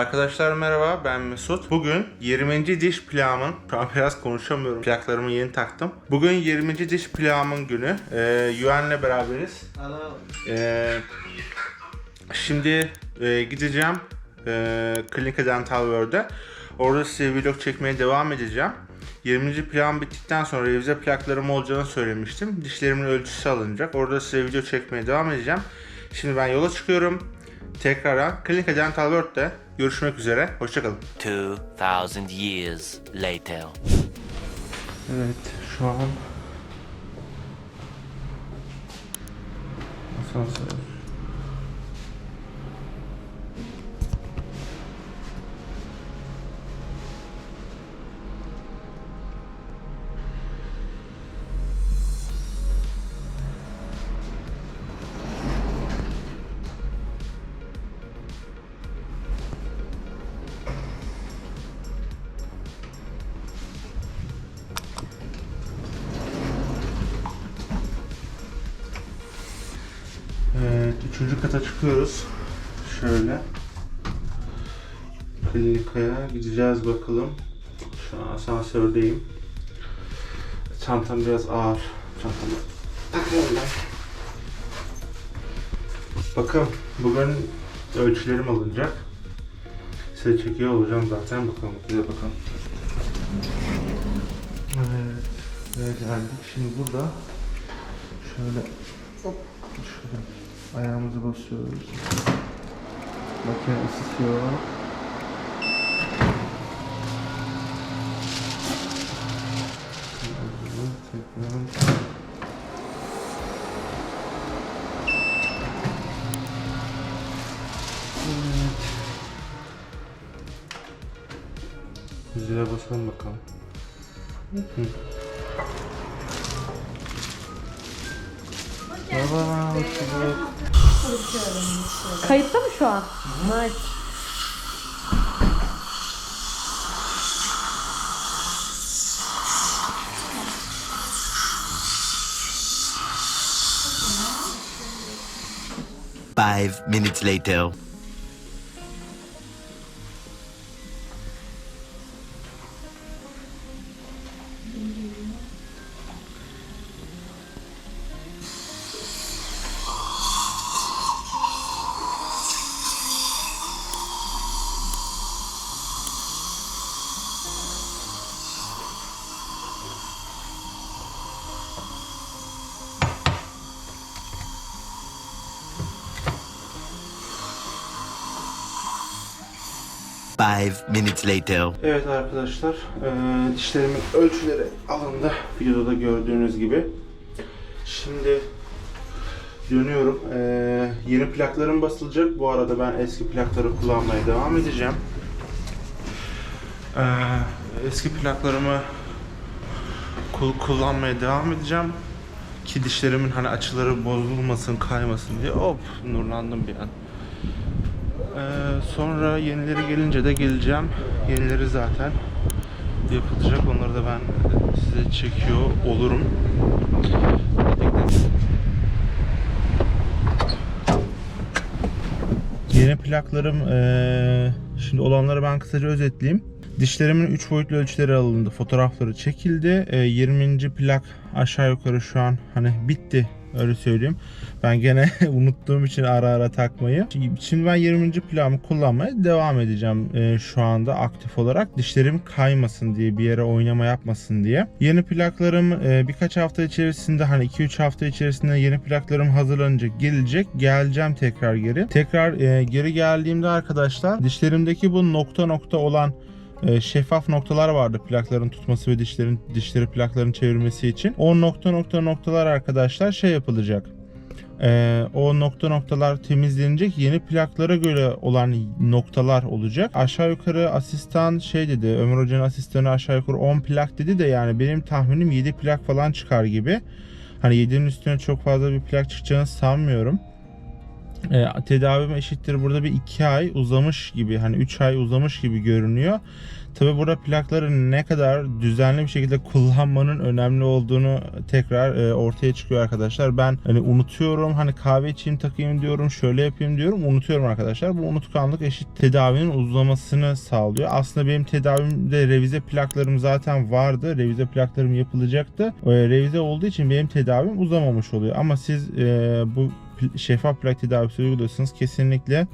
Arkadaşlar merhaba ben Mesut. Bugün 20. diş plağımın, şu an biraz konuşamıyorum. Plaklarımı yeni taktım. Bugün 20. diş plağımın günü. Ee, Yuan'la beraberiz. Ee, şimdi e, gideceğim e, Klinika Dental World'e. Orada size vlog çekmeye devam edeceğim. 20. plan bittikten sonra revize plaklarım olacağını söylemiştim. Dişlerimin ölçüsü alınacak. Orada size video çekmeye devam edeceğim. Şimdi ben yola çıkıyorum. Tekrardan Klinika Dental World'de görüşmek üzere. Hoşçakalın. 2,000 years later. Evet şu an asansör. Üçüncü kata çıkıyoruz. Şöyle. Klinikaya gideceğiz bakalım. Şu an asansördeyim. Çantam biraz ağır. Çantamı takıyorum. Bakın bugün ölçülerim alınacak. Size çekiyor olacağım zaten. Bakalım bize bakalım. Evet. Ve geldik. Şimdi burada şöyle Şöyle ayağımızı basıyoruz. Makine ısıtıyor. Tekrar. Evet. Zile basalım bakalım. Hı. Merhaba, hoş. Kayıtta mı şu an? Nice. Five minutes later. Five minutes later. Evet arkadaşlar, eee, dişlerimin ölçüleri alındı. Videoda da gördüğünüz gibi. Şimdi dönüyorum. Eee, yeni plaklarım basılacak. Bu arada ben eski plakları kullanmaya devam edeceğim. Eee, eski plaklarımı kul- kullanmaya devam edeceğim. Ki dişlerimin hani açıları bozulmasın, kaymasın diye. Hop, nurlandım bir an. Ee, sonra yenileri gelince de geleceğim. Yenileri zaten yapılacak. Onları da ben size çekiyor olurum. Yeni plaklarım eee, şimdi olanları ben kısaca özetleyeyim. Dişlerimin 3 boyutlu ölçüleri alındı. Fotoğrafları çekildi. Eee, 20. plak aşağı yukarı şu an hani bitti öyle söyleyeyim. Ben gene unuttuğum için ara ara takmayı. Şimdi ben 20. plağımı kullanmaya devam edeceğim eee, şu anda aktif olarak. Dişlerim kaymasın diye bir yere oynama yapmasın diye. Yeni plaklarım eee, birkaç hafta içerisinde hani 2-3 hafta içerisinde yeni plaklarım hazırlanınca gelecek. Geleceğim tekrar geri. Tekrar eee, geri geldiğimde arkadaşlar dişlerimdeki bu nokta nokta olan e, şeffaf noktalar vardı plakların tutması ve dişlerin dişleri plakların çevirmesi için. O nokta nokta noktalar arkadaşlar şey yapılacak. E, o nokta noktalar temizlenecek. Yeni plaklara göre olan noktalar olacak. Aşağı yukarı asistan şey dedi. Ömer Hoca'nın asistanı aşağı yukarı 10 plak dedi de yani benim tahminim 7 plak falan çıkar gibi. Hani 7'nin üstüne çok fazla bir plak çıkacağını sanmıyorum. E, tedavim eşittir burada bir 2 ay uzamış gibi hani 3 ay uzamış gibi görünüyor. Tabi burada plakları ne kadar düzenli bir şekilde kullanmanın önemli olduğunu tekrar e, ortaya çıkıyor arkadaşlar. Ben hani unutuyorum hani kahve içeyim takayım diyorum şöyle yapayım diyorum unutuyorum arkadaşlar. Bu unutkanlık eşit tedavinin uzamasını sağlıyor. Aslında benim tedavimde revize plaklarım zaten vardı. Revize plaklarım yapılacaktı. E, revize olduğu için benim tedavim uzamamış oluyor. Ama siz e, bu şeffaf plak tedavisi uyguluyorsanız kesinlikle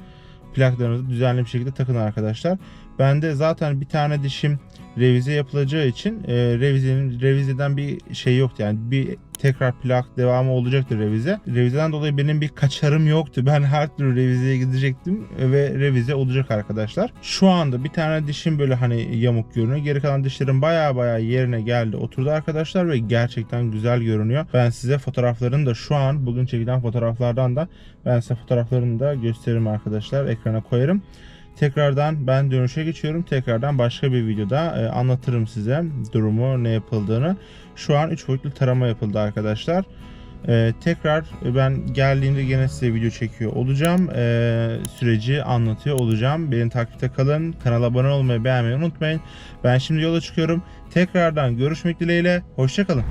plaklarınızı düzenli bir şekilde takın arkadaşlar. Bende zaten bir tane dişim revize yapılacağı için e, revizenin revizeden bir şey yoktu yani bir tekrar plak devamı olacaktı revize. Revizeden dolayı benim bir kaçarım yoktu. Ben her türlü revizeye gidecektim ve revize olacak arkadaşlar. Şu anda bir tane dişim böyle hani yamuk görünüyor. Geri kalan dişlerim baya baya yerine geldi oturdu arkadaşlar ve gerçekten güzel görünüyor. Ben size fotoğraflarını da şu an bugün çekilen fotoğraflardan da ben size fotoğraflarını da gösteririm arkadaşlar. Ekrana koyarım. Tekrardan ben dönüşe geçiyorum. Tekrardan başka bir videoda e, anlatırım size durumu ne yapıldığını. Şu an 3 boyutlu tarama yapıldı arkadaşlar. E, tekrar ben geldiğimde gene size video çekiyor olacağım. E, süreci anlatıyor olacağım. Beni takipte kalın. Kanala abone olmayı beğenmeyi unutmayın. Ben şimdi yola çıkıyorum. Tekrardan görüşmek dileğiyle. Hoşçakalın.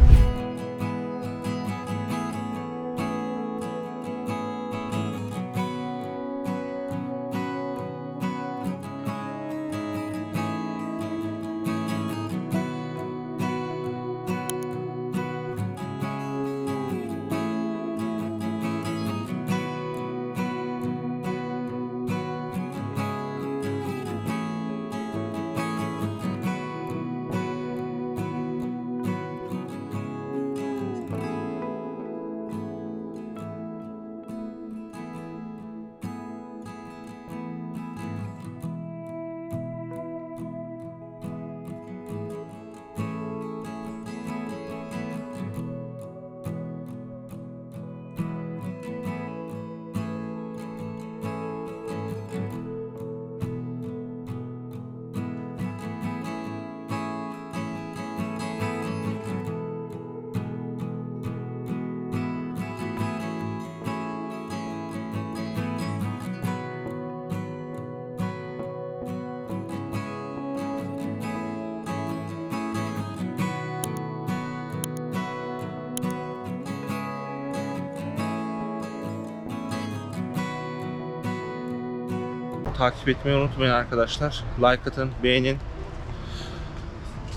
Takip etmeyi unutmayın arkadaşlar. Like atın, beğenin.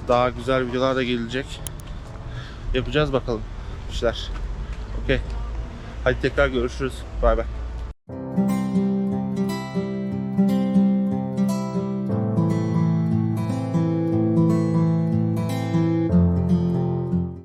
Daha güzel videolar da gelecek. Yapacağız bakalım işler. Okey. Hadi tekrar görüşürüz. Bay bay.